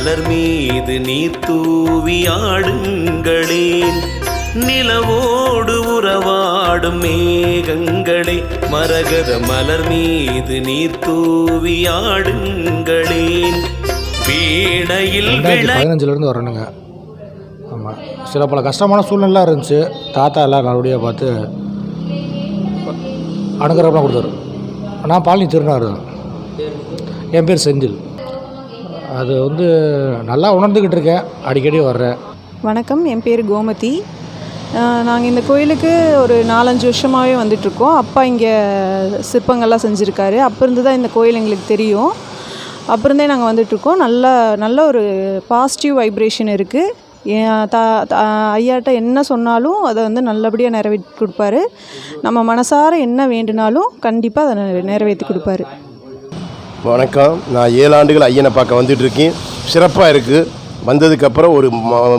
மலர் மீது நீர் தூவி ஆடுங்களேன் நிலவோடு உறவாடும் மேகங்களே மரகத மலர் மீது நீர் தூவி ஆடுங்களேன் வீணையில் பதினஞ்சுலேருந்து வரணுங்க. ஆமாம் சில பல கஷ்டமான சூழ்நிலாம் இருந்துச்சு. தாத்தா எல்லாம் நல்லபடியாக பார்த்து அனுகிரகம்லாம் கொடுத்தாரு. நான் பழனி திருநாறு தான். என் பேர் செந்தில். அது வந்து நல்லா உணர்ந்துக்கிட்டு இருக்கேன். அடிக்கடி வர்றேன். வணக்கம். என் பேர் கோமதி. நாங்கள் இந்த கோயிலுக்கு ஒரு நாலஞ்சு வருஷமாகவே வந்துட்ருக்கோம் அப்பா இங்கே சிற்பங்கள்லாம் செஞ்சுருக்காரு. அப்போ இருந்து தான் இந்த கோயில் எங்களுக்கு தெரியும். அப்புறந்தே நாங்கள் வந்துட்ருக்கோம் நல்ல நல்ல ஒரு பாசிட்டிவ் வைப்ரேஷன் இருக்குது தா ஐயாட்ட என்ன சொன்னாலும் அதை வந்து நல்லபடியாக நிறைவேற்றி கொடுப்பாரு. நம்ம மனசார என்ன வேண்டுனாலும் கண்டிப்பாக அதை நிறைவேற்றி கொடுப்பாரு. வணக்கம். நான் ஏழு ஆண்டுகள் ஐயனை பார்க்க வந்துட்டு இருக்கேன் சிறப்பாக இருக்குது வந்ததுக்கப்புறம் ஒரு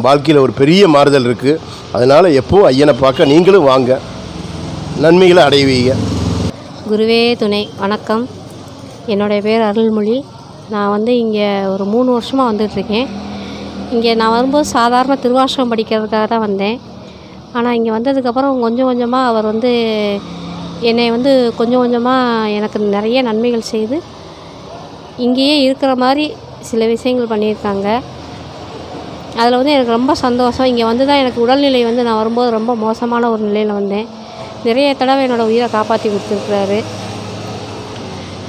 வாழ்க்கையில் ஒரு பெரிய மாறுதல் இருக்குது அதனால் எப்போவும் ஐயனை பார்க்க நீங்களும் வாங்க. நன்மைகளை அடைவீங்க குருவே துணை வணக்கம். என்னுடைய பேர் அருள்மொழி. நான் வந்து இங்கே ஒரு மூணு வருஷமாக வந்துட்டுருக்கேன். இங்கே நான் வரும்போது சாதாரண திருவாசகம் படிக்கிறதுக்காக தான் வந்தேன். ஆனால் இங்கே வந்ததுக்கப்புறம் கொஞ்சம் கொஞ்சமாக அவர் வந்து என்னை வந்து கொஞ்சம் கொஞ்சமாக எனக்கு நிறைய நன்மைகள் செய்து இங்கேயே இருக்கிற மாதிரி சில விஷயங்கள் பண்ணியிருக்காங்க. அதில் வந்து எனக்கு ரொம்ப சந்தோஷம். இங்கே வந்து தான் எனக்கு உடல்நிலை வந்து நான் வரும்போது ரொம்ப மோசமான ஒரு நிலையில் வந்தேன். நிறைய தடவை என்னோடய உயிரை காப்பாற்றி கொடுத்துருக்குறாரு.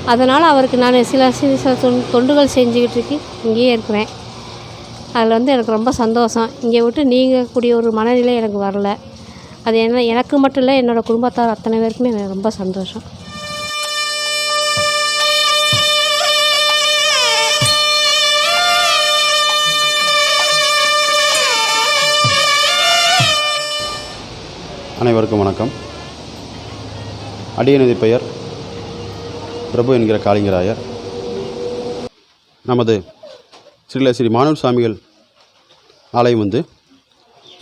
அதனால் அவருக்கு நான் சில சில சில தொண்- தொண்டுகள் செஞ்சுக்கிட்டு இருக்கி. இங்கேயே இருக்கிறேன். அதில் வந்து எனக்கு ரொம்ப சந்தோஷம். இங்கே விட்டு நீங்கக்கூடிய ஒரு மனநிலை எனக்கு வரல. அது என்ன எனக்கு மட்டும் இல்லை என்னோடய குடும்பத்தார் அத்தனை பேருக்குமே எனக்கு ரொம்ப சந்தோஷம். அனைவருக்கும் வணக்கம். அடியனது பெயர். பிரபு என்கிற காளிங்கராயர் நமது ஸ்ரீல ஸ்ரீ மானவ சுவாமிகள் ஆலயம் வந்து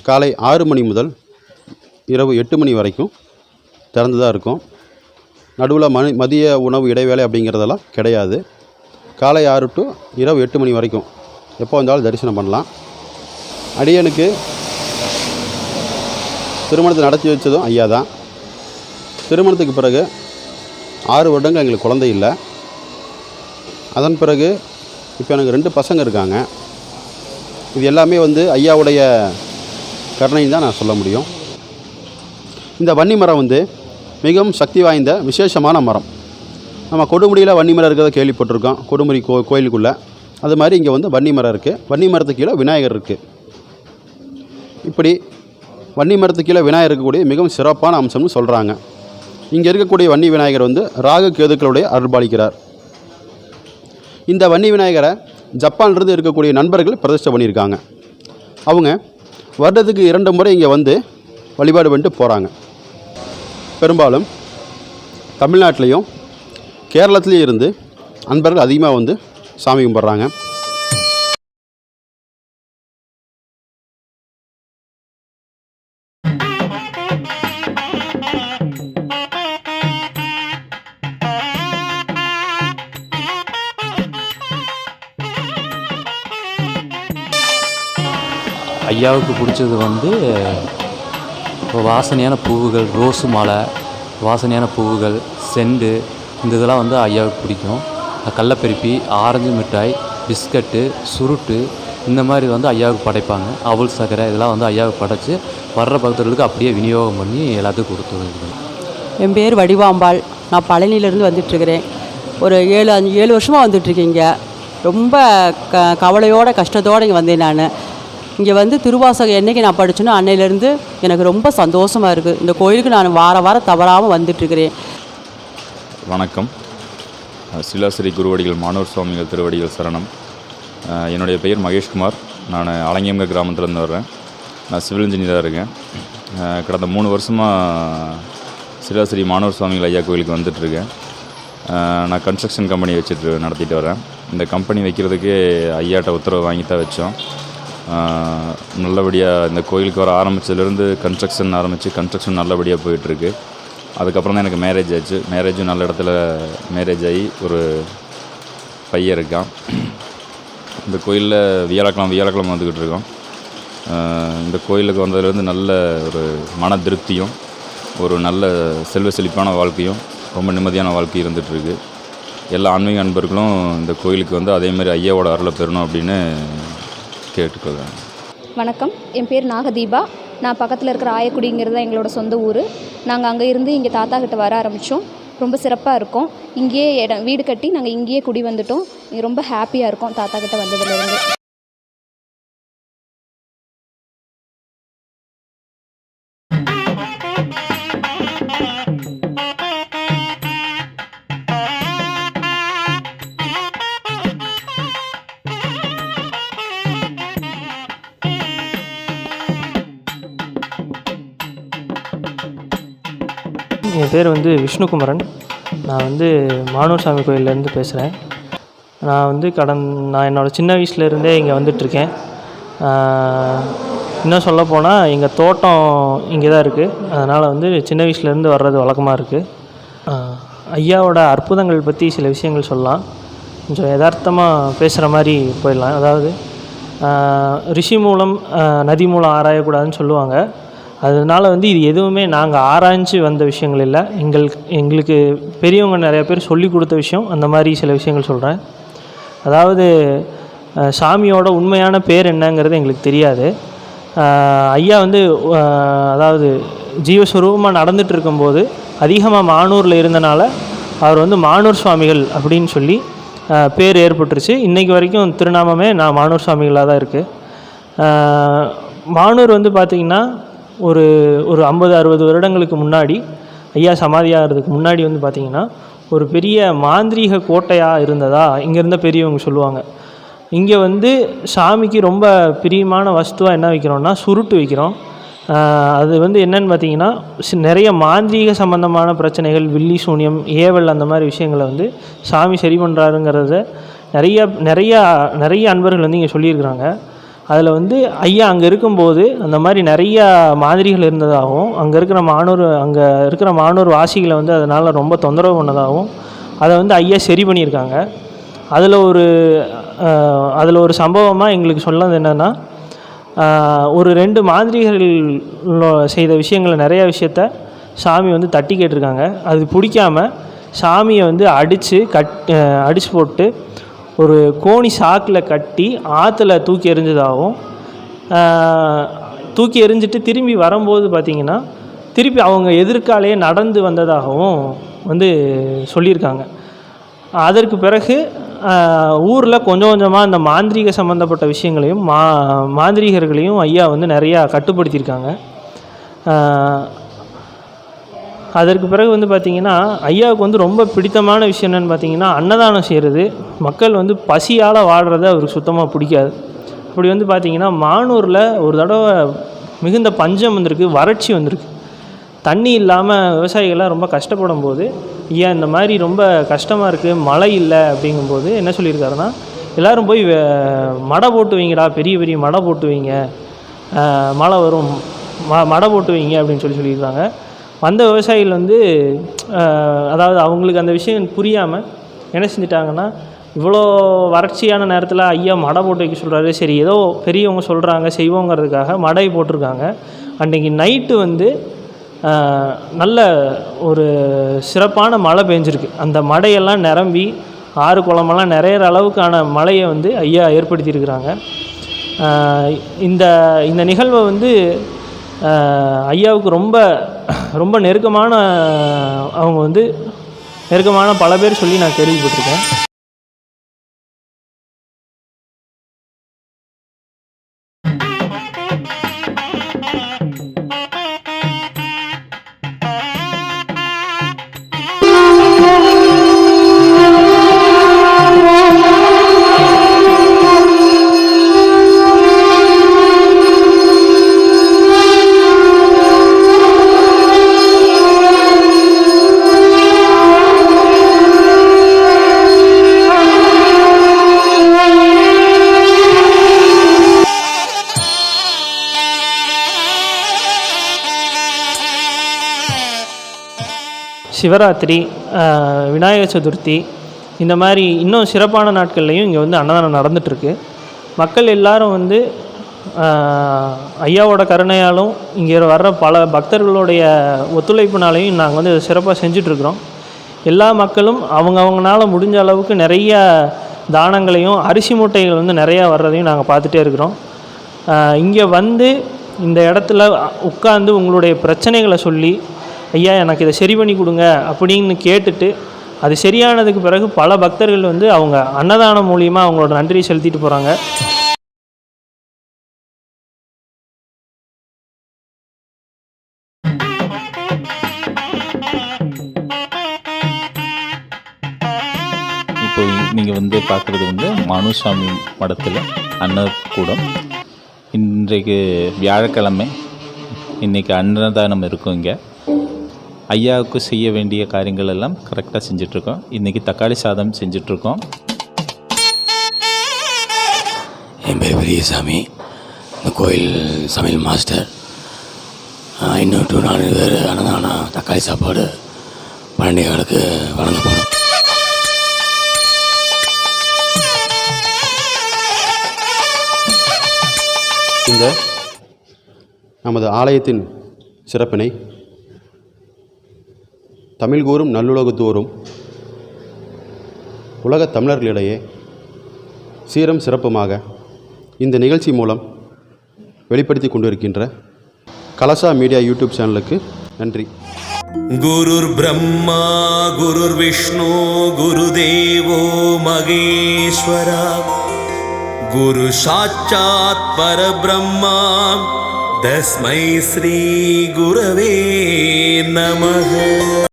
காலை ஆறு மணி முதல் இரவு எட்டு மணி வரைக்கும் திறந்து தான் இருக்கும். நடுவில் மணி மதிய உணவு இடைவேளை அப்படிங்கிறதெல்லாம் கிடையாது. காலை ஆறு டு இரவு எட்டு மணி வரைக்கும் எப்போ வந்தாலும் தரிசனம் பண்ணலாம். அடியனுக்கு திருமணத்தை நடத்தி வச்சதும் ஐயா தான். திருமணத்துக்கு பிறகு ஆறு வருடங்கள் எங்களுக்கு குழந்தை இல்லை. அதன் பிறகு இப்போ எனக்கு ரெண்டு பசங்க இருக்காங்க. இது எல்லாமே வந்து ஐயாவுடைய கருணைன்னு தான் நான் சொல்ல முடியும். இந்த வன்னி மரம் வந்து மிகவும் சக்தி வாய்ந்த விசேஷமான மரம். நம்ம கொடுமுடியில் வன்னி மரம் இருக்கிறத கேள்விப்பட்டிருக்கோம். கொடுமுடி கோ கோயிலுக்குள்ளே. அது மாதிரி இங்கே வந்து வன்னி மரம் இருக்குது வன்னி மரத்துக்கு கீழே விநாயகர் இருக்குது இப்படி வன்னி மரத்து கீழே விநாயகர் இருக்கக்கூடிய மிகவும் சிறப்பான அம்சம்னு சொல்கிறாங்க இங்கே இருக்கக்கூடிய வன்னி விநாயகர் வந்து ராகு கேதுக்களுடைய அருள்பாலிக்கிறார். இந்த வன்னி விநாயகரை ஜப்பான்லேருந்து இருக்கக்கூடிய நண்பர்கள் பிரதிஷ்டை பண்ணியிருக்காங்க. அவங்க வருடத்துக்கு இரண்டு முறை இங்கே வந்து வழிபாடு பண்ணிட்டு போகிறாங்க பெரும்பாலும் தமிழ்நாட்டிலையும் கேரளத்துலேயும் இருந்து அன்பர்கள் அதிகமாக வந்து சாமி கும்பிட்றாங்க. ஐயாவுக்கு பிடிச்சது வந்து இப்போ வாசனையான பூவுகள் ரோஸு மாலை வாசனையான பூவுகள் செண்டு இந்த இதெல்லாம் வந்து ஐயாவுக்கு பிடிக்கும். கடலப்பருப்பி ஆரஞ்சு மிட்டாய் பிஸ்கட்டு சுருட்டு இந்த மாதிரி வந்து ஐயாவுக்கு படைப்பாங்க. அவல் சக்கரை இதெல்லாம் வந்து ஐயாவுக்கு படைச்சி வர்ற பக்தர்களுக்கு அப்படியே விநியோகம் பண்ணி எல்லாத்துக்கும் கொடுத்துருவாங்க என் பேர் வடிவாம்பாள். நான் பழனியிலேருந்து வந்துட்டுருக்கிறேன். ஒரு ஏழு அஞ்சு ஏழு வருஷமாக வந்துட்டுருக்கீங்க இங்கே. ரொம்ப க கவலையோட கஷ்டத்தோடு இங்கே வந்தேன் நான். இங்கே வந்து திருவாசகம் என்றைக்கு நான் படிச்சேனோ அன்னையிலேருந்து எனக்கு ரொம்ப சந்தோஷமாக இருக்குது இந்த கோயிலுக்கு நான் வார வாரம் தவறாமல் வந்துட்டுருக்கிறேன். வணக்கம். ஸ்ரீலாஸ்ரீ குருவடிகள் மானூர் சுவாமிகள் திருவடிகள் சரணம். என்னுடைய பெயர் மகேஷ்குமார். நான் அலங்கியம்க கிராமத்துலேருந்து வர்றேன். நான் சிவில் இன்ஜினியராக இருக்கேன். கடந்த மூணு வருஷமாக ஸ்ரீலாஸ்ரீ மானூர் சுவாமிகள் ஐயா கோயிலுக்கு வந்துட்டுருக்கேன். நான் கன்ஸ்ட்ரக்ஷன் கம்பெனி வச்சுட்டு நடத்திட்டு வரேன். இந்த கம்பெனி வைக்கிறதுக்கு ஐயாட்ட உத்தரவு வாங்கி தான் வச்சோம். நல்லபடியாக இந்த கோயிலுக்கு வர ஆரம்பித்ததுலேருந்து கன்ஸ்ட்ரக்ஷன் ஆரம்பித்து கன்ஸ்ட்ரக்ஷன் நல்லபடியாக போயிட்டுருக்கு. அதுக்கப்புறம் தான் எனக்கு மேரேஜ் ஆச்சு. மேரேஜும் நல்ல இடத்துல மேரேஜ் ஆகி ஒரு பையன் இருக்கான். இந்த கோயிலில் வியாழக்கிழமை வியாழக்கிழமை வந்துக்கிட்டு இருக்கோம். இந்த கோயிலுக்கு வந்ததுலேருந்து நல்ல ஒரு மன திருப்தியும் ஒரு நல்ல செல்வ செழிப்பான வாழ்க்கையும் ரொம்ப நிம்மதியான வாழ்க்கையும் இருந்துகிட்ருக்கு. எல்லா ஆன்மீக அன்பர்களும் இந்த கோயிலுக்கு வந்து அதேமாதிரி ஐயாவோட அருளை பெறணும் அப்படின்னு கேட்டுக்கொள்கிறேன் வணக்கம். என் பேர் நாகதீபா. நான் பக்கத்தில் இருக்கிற ஆயக்குடிங்கிறது தான் எங்களோட சொந்த ஊர். நாங்கள் அங்கே இருந்து இங்கே தாத்தா கிட்ட வர ஆரம்பித்தோம் ரொம்ப சிறப்பாக இருக்கும். இங்கேயே இடம் வீடு கட்டி நாங்கள் இங்கேயே குடி வந்துட்டோம். ரொம்ப ஹாப்பியாக இருக்கோம் தாத்தா கிட்ட வந்ததுலேருந்து என் பேர் வந்து விஷ்ணுகுமரன். நான் வந்து மானூர் சாமி கோயிலேருந்து பேசுகிறேன். நான் வந்து கடன் நான் என்னோடய சின்ன வயசுலேருந்தே இங்கே வந்துட்டுருக்கேன். இன்னும் சொல்லப்போனால் எங்கள் தோட்டம் இங்கே தான் இருக்குது அதனால் வந்து சின்ன வயசுலேருந்து வர்றது வழக்கமாக இருக்குது ஐயாவோட அற்புதங்கள் பற்றி சில விஷயங்கள் சொல்லலாம். கொஞ்சம் யதார்த்தமாக பேசுகிற மாதிரி போயிடலாம். அதாவது ரிஷி மூலம் நதி மூலம் ஆராயக்கூடாதுன்னு சொல்லுவாங்க. அதனால வந்து இது எதுவுமே நாங்கள் ஆராய்ஞ்சு வந்த விஷயங்கள் இல்லை. எங்களுக்கு எங்களுக்கு பெரியவங்க நிறையா பேர் சொல்லி கொடுத்த விஷயம். அந்த மாதிரி சில விஷயங்கள் சொல்கிறேன் அதாவது சாமியோட உண்மையான பேர் என்னங்கிறது எங்களுக்கு தெரியாது. ஐயா வந்து அதாவது ஜீவஸ்வரூபமாக நடந்துட்டு இருக்கும்போது அதிகமாக மானூரில் இருந்தனால அவர் வந்து மானூர் சுவாமிகள் அப்படின்னு சொல்லி பேர் ஏற்பட்டுருச்சு. இன்றைக்கி வரைக்கும் திருநாமமே நான் மானூர் சுவாமிகளாக தான் இருக்குது மானூர் வந்து பார்த்திங்கன்னா ஒரு ஒரு ஐம்பது அறுபது வருடங்களுக்கு முன்னாடி ஐயா சமாதியாகிறதுக்கு முன்னாடி வந்து பார்த்திங்கன்னா ஒரு பெரிய மாந்திரீக கோட்டையாக இருந்ததா இங்கே இருந்த பெரியவங்க சொல்லுவாங்க. இங்கே வந்து சாமிக்கு ரொம்ப பிரியமான வஸ்துவாக என்ன வைக்கிறோம்னா சுருட்டு வைக்கிறோம். அது வந்து என்னன்னு பார்த்தீங்கன்னா நிறைய மாந்திரீக சம்பந்தமான பிரச்சனைகள் வில்லி சூனியம் ஏவல் அந்த மாதிரி விஷயங்களை வந்து சாமி சரி பண்ணுறாருங்கிறத நிறைய நிறையா நிறைய அன்பர்கள் வந்து இங்கே சொல்லியிருக்கிறாங்க. அதில் வந்து ஐயா அங்கே இருக்கும்போது அந்த மாதிரி நிறையா மாதிரிகள் இருந்ததாகவும் அங்கே இருக்கிற மாணவர் அங்கே இருக்கிற மாணவர் வாசிகளை வந்து அதனால் ரொம்ப தொந்தரவு பண்ணதாகவும் அதை வந்து ஐயா சரி பண்ணியிருக்காங்க. அதில் ஒரு அதில் ஒரு சம்பவமாக எங்களுக்கு சொன்னது என்னென்னா ஒரு ரெண்டு மாதிரிகள் செய்த விஷயங்களை நிறையா விஷயத்த சாமி வந்து தட்டி கேட்டிருக்காங்க. அது பிடிக்காம சாமியை வந்து அடித்து கட் அடித்து போட்டு ஒரு கோணி சாக்கில் கட்டி ஆற்றுல தூக்கி எறிஞ்சதாகவும் தூக்கி எறிஞ்சிட்டு திரும்பி வரும்போது பார்த்திங்கன்னா திருப்பி அவங்க எதிர்காலையே நடந்து வந்ததாகவும் வந்து சொல்லியிருக்காங்க. அதற்கு பிறகு ஊரில் கொஞ்சம் கொஞ்சமாக அந்த மாந்திரீக சம்மந்தப்பட்ட விஷயங்களையும் மா மாந்திரீகர்களையும் ஐயா வந்து நிறையா கட்டுப்படுத்தியிருக்காங்க. அதற்கு பிறகு வந்து பார்த்திங்கன்னா ஐயாவுக்கு வந்து ரொம்ப பிடித்தமான விஷயம் என்னென்னு பார்த்தீங்கன்னா அன்னதானம் செய்கிறது மக்கள் வந்து பசியால் வாடுறது அவருக்கு சுத்தமாக பிடிக்காது. அப்படி வந்து பார்த்திங்கன்னா மானூரில் ஒரு தடவை மிகுந்த பஞ்சம் வந்திருக்கு வறட்சி வந்திருக்கு. தண்ணி இல்லாமல் விவசாயிகள்லாம் ரொம்ப கஷ்டப்படும் போது ஐயா இந்த மாதிரி ரொம்ப கஷ்டமாக இருக்குது மழை இல்லை அப்படிங்கும்போது என்ன சொல்லியிருக்காருன்னா எல்லோரும் போய் மடை போட்டு வைங்கடா பெரிய பெரிய மடை போட்டு வைங்க. மழை வரும் ம மடை போட்டு வைங்க அப்படின்னு சொல்லி சொல்லியிருக்காங்க. வந்த விவசாயிகள் வந்து அதாவது அவங்களுக்கு அந்த விஷயம் புரியாமல் என்ன செஞ்சிட்டாங்கன்னா இவ்வளோ வறட்சியான நேரத்தில் ஐயா மடை போட்டு வைக்க சொல்கிறாரு சரி ஏதோ பெரியவங்க சொல்கிறாங்க செய்வோங்கிறதுக்காக மடை போட்டிருக்காங்க. அன்றைக்கி நைட்டு வந்து நல்ல ஒரு சிறப்பான மழை பெஞ்சிருக்கு. அந்த மடையெல்லாம் நிரம்பி ஆறு குளமெல்லாம் நிறையிற அளவுக்கான மழையை வந்து ஐயா ஏற்படுத்தியிருக்கிறாங்க. இந்த இந்த நிகழ்வை வந்து ஐயாவுக்கு ரொம்ப ரொம்ப நெருக்கமான அவங்க வந்து நெருக்கமான பல பேர் சொல்லி நான் கேள்விப்பட்டிருக்கேன். சிவராத்திரி விநாயகர் சதுர்த்தி இந்த மாதிரி இன்னும் சிறப்பான நாட்கள்லையும் இங்கே வந்து அன்னதானம் நடந்துகிட்ருக்கு மக்கள் எல்லாரும் வந்து ஐயாவோட கருணையாலும் இங்கே வர்ற பல பக்தர்களுடைய ஒத்துழைப்புனாலையும் நாங்கள் வந்து இதை சிறப்பாக செஞ்சிட்ருக்குறோம் எல்லா மக்களும் அவங்க அவங்களால முடிஞ்ச அளவுக்கு நிறைய தானங்களையும் அரிசி மூட்டைகள் வந்து நிறையா வர்றதையும் நாங்கள் பார்த்துட்டே இருக்கிறோம். இங்கே வந்து இந்த இடத்துல உட்காந்து உங்களுடைய பிரச்சனைகளை சொல்லி ஐயா எனக்கு இதை சரி பண்ணி கொடுங்க அப்படின்னு கேட்டுட்டு அது சரியானதுக்கு பிறகு பல பக்தர்கள் வந்து அவங்க அன்னதானம் மூலியமாக அவங்களோட நன்றியை செலுத்திட்டு போகிறாங்க இப்போ நீங்கள் வந்து பார்க்குறது வந்து மனுசாமி மடத்தில் அன்னக்கூடம். இன்றைக்கு வியாழக்கிழமை. இன்றைக்கி அன்னதானம் இருக்கும் இங்கே. ஐயாவுக்கு செய்ய வேண்டிய காரியங்கள் எல்லாம் கரெக்டாக செஞ்சிட்ருக்கோம். இன்றைக்கி தக்காளி சாதம் செஞ்சிட்ருக்கோம். என் பேர் பெரியசாமி. இந்த கோயில் சமையல் மாஸ்டர். இன்னும் டூ நாலு பேர் அன்னதானம் தக்காளி சாப்பாடு பன்னெண்டுகளுக்கு வழங்க போகிறோம் இந்த நமது ஆலயத்தின் சிறப்பினை தமிழ் கூறும் நல்லுலகத்தோறும் உலக தமிழர்களிடையே சீரம் சிறப்புமாக இந்த நிகழ்ச்சி மூலம் வெளிப்படுத்தி கொண்டிருக்கின்ற கலசா மீடியா யூடியூப் சேனலுக்கு நன்றி. குருர் பிரம்மா குருர் விஷ்ணு குரு தேவோ மகேஸ்வரா. குரு சாட்சாத் பரபிரம்மா தஸ்மை ஸ்ரீ குருவே நமக.